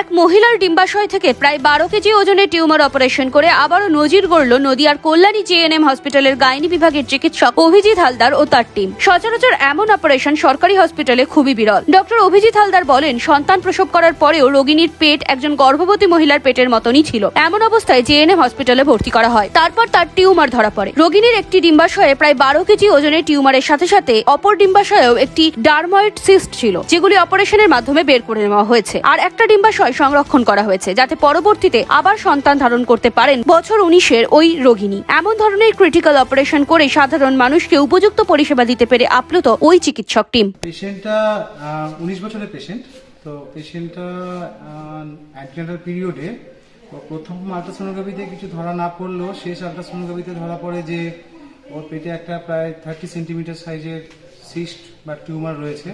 এক মহিলার ডিম্বাশয় থেকে প্রায় বারো কেজি ওজনের টিউমার অপারেশন করে আবারও নজির গড়ল নদিয়ার কল্যাণী জেএনএম হসপিটালের গাইনি বিভাগের চিকিৎসক অভিজিৎ হালদার ও তার টিম। সচরাচর এমন অপারেশন সরকারি হসপিটালে খুবই বিরল। ডক্টর অভিজিৎ হালদার বলেন, সন্তান প্রসব করার পরেও রোগিনীর পেট একজন গর্ভবতী মহিলার পেটের মতনই ছিল। এমন অবস্থায় জেএনএম হসপিটালে ভর্তি করা হয়। তারপর তার টিউমার ধরা পড়ে। রোগিনীর একটি ডিম্বাশয়ে প্রায় বারো কেজি ওজনের টিউমারের সাথে সাথে অপর ডিম্বাশয়েও একটি ডার্ময়েড সিস্ট ছিল, যেগুলি অপারেশনের মাধ্যমে বের করে নেওয়া হয়েছে। আর একটা ডিম্বাশয় সংরক্ষণ করা হয়েছে, যাতে পরবর্তীতে আবার সন্তান ধারণ করতে পারেন বছর উনিশের ওই রোগিনী এমন ধরনের ক্রিটিক্যাল অপারেশন করে সাধারণ মানুষকে উপযুক্ত পরিষেবা দিতে পেরে আপ্লুত ওই চিকিৎসক টিম। পেশেন্টটা পেশেন্ট তো পেশেন্টটা পিরিয়ডে প্রথম আলট্রাসোনোগ্রাফিতে কিছু ধরা না পড়লেও শেষ আলট্রাসোনোগ্রাফিতে ধরা পড়ে যে, ওর পেটে একটা প্রায় থার্টি সেন্টিমিটার সাইজের সিস্ট বা টিউমার রয়েছে।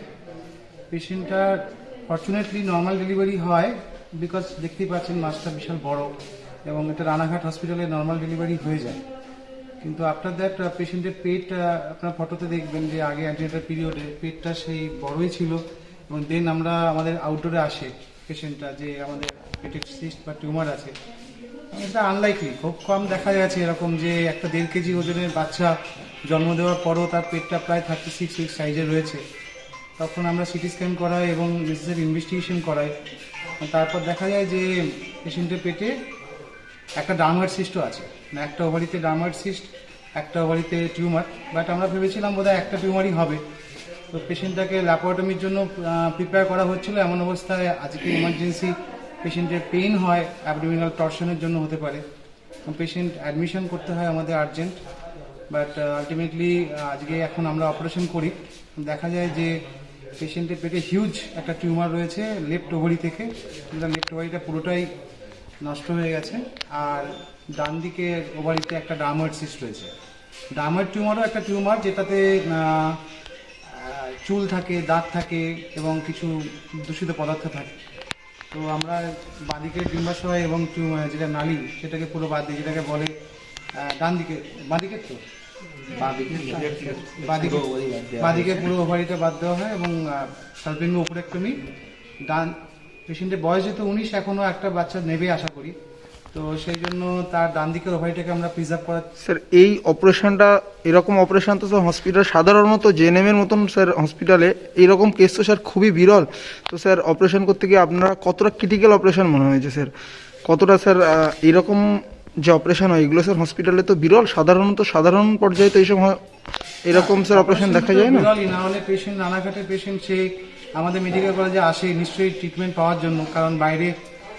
পেশেন্টটার ফর্চুনেটলি নর্মাল ডেলিভারি হয় বিকজ দেখতেই পাচ্ছেন মাছটা বিশাল বড় এবং এটা রানাঘাট হসপিটালে নর্মাল ডেলিভারি হয়ে যায়। কিন্তু আফটার দ্যাট পেশেন্টের পেট আপনার ফটোতে দেখবেন যে আগে অ্যান্টিনেটাল পিরিয়ডে পেটটা সেই বড়ই ছিল এবং দেন আমরা আমাদের আউটডোরে আসে পেশেন্টটা যে আমাদের পেটের সিস্ট বা টিউমার আছে। এটা আনলাইকলি খুব কম দেখা যাচ্ছে এরকম যে একটা দেড় কেজি ওজনের বাচ্চা জন্ম দেওয়ার পরও তার পেটটা প্রায় থার্টি সিক্স সাইজের রয়েছে। তখন আমরা সিটি স্ক্যান করাই এবং নেসেসারি ইনভেস্টিগেশন করাই। তারপর দেখা যায় যে পেশেন্টের পেটে একটা ডার্মার সিস্টও আছে। মানে একটা ওভারিতে ডার্মার সিস্ট একটা ওভারিতে টিউমার বাট আমরা ভেবেছিলাম বোধহয় একটা টিউমারই হবে। তো পেশেন্টটাকে ল্যাপারটমির জন্য প্রিপেয়ার করা হচ্ছিল। এমন অবস্থায় আজকে ইমার্জেন্সি পেশেন্টের পেইন হয় অ্যাবডোমিনাল টর্শনের জন্য হতে পারে। পেশেন্ট অ্যাডমিশন করতে হয় আমাদের আর্জেন্ট বাট আলটিমেটলি আজকে এখন আমরা অপারেশন করি। দেখা যায় যে পেশেন্টের পেটে হিউজ একটা টিউমার রয়েছে লেফট ওভারি থেকে। লেফট ওভারিটা পুরোটাই নষ্ট হয়ে গেছে। আর ডান দিকে ওভারিতে একটা ডার্ময়েড সিস্ট রয়েছে। ডার্ময়েড টিউমারও একটা টিউমার যেটাতে চুল থাকে, দাঁত থাকে এবং কিছু দূষিত পদার্থ থাকে। তো আমরা বাঁদিকের ডিম্বাশয় এবং যেটা নালি, সেটাকে পুরো বাদ দিই যেটাকে বলে ডান দিকে, বাঁদিকের তো? বাঁদিকে বাঁদিকে পুরো ওভারিটা বাদ দেওয়া হয় এবং সালপিং উপরেক্টমি ডান পেশেন্টের বয়স যেহেতু উনিশ এখনও একটা বাচ্চা নেবে আশা করি। তো সেই জন্য তার ডান দিকের ওভারিটাকে আমরা প্রিজার্ভ করার স্যার এই অপারেশনটা এরকম অপারেশন তো স্যার হসপিটাল সাধারণত জেএনএম এর মতন স্যার হসপিটালে এইরকম কেস তো স্যার খুবই বিরল। তো স্যার অপারেশন করতে গিয়ে আপনারা কতটা ক্রিটিক্যাল অপারেশন মনে হয়েছে স্যার? কতটা স্যার এরকম যে অপারেশন হয় এগুলো স্যার হসপিটালে তো বিরল সাধারণত সাধারণ পর্যায়ে তো এইসব এরকম স্যার অপারেশন দেখা যায় না? বিরলই না হলে পেশেন্ট রানাঘাটের পেশেন্ট সে আমাদের মেডিকেল কলেজে আসে নিশ্চয়ই ট্রিটমেন্ট পাওয়ার জন্য। কারণ বাইরে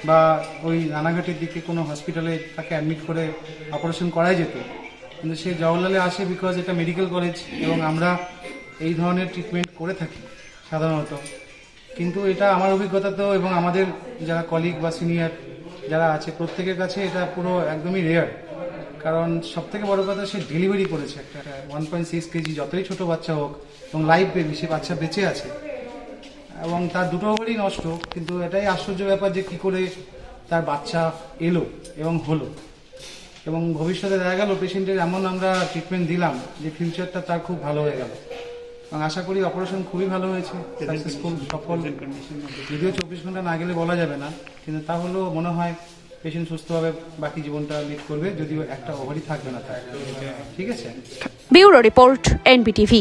বা ওই রানাঘাটের দিকে কোনো হসপিটালে তাকে অ্যাডমিট করে অপারেশন করাই যেত। কিন্তু সে জওহরলালে আসে বিকজ এটা মেডিকেল কলেজ এবং আমরা এই ধরনের ট্রিটমেন্ট করে থাকি সাধারণত। কিন্তু এটা আমার অভিজ্ঞতা তো এবং আমাদের যারা কলিগ বা সিনিয়র যারা আছে, প্রত্যেকের কাছে এটা পুরো একদমই রেয়ার কারণ সব থেকে বড় কথা, সে ডেলিভারি করেছে একটা ওয়ান পয়েন্ট সিক্স কেজি যতই ছোট বাচ্চা হোক এবং লাইফ বেবি সে বাচ্চা বেঁচে আছে। এবং তার দুটো ওভারই নষ্ট, কিন্তু এটাই আশ্চর্য ব্যাপার যে কি করে তার বাচ্চা এলো এবং হলো। এবং ভবিষ্যতে দেখা গেল পেশেন্টের এমন আমরা ট্রিটমেন্ট দিলাম যে ফিউচারটা তার খুব ভালো হয়ে গেল। এবং আশা করি অপারেশন খুবই ভালো হয়েছে। সাকসেসফুল সফল। যদিও চব্বিশ ঘণ্টা না গেলে বলা যাবে না কিন্তু তাহলেও মনে হয় পেশেন্ট সুস্থভাবে বাকি জীবনটা লিড করবে যদিও একটা ওভারই থাকবে না তাই ঠিক আছে? Bureau report NBTV.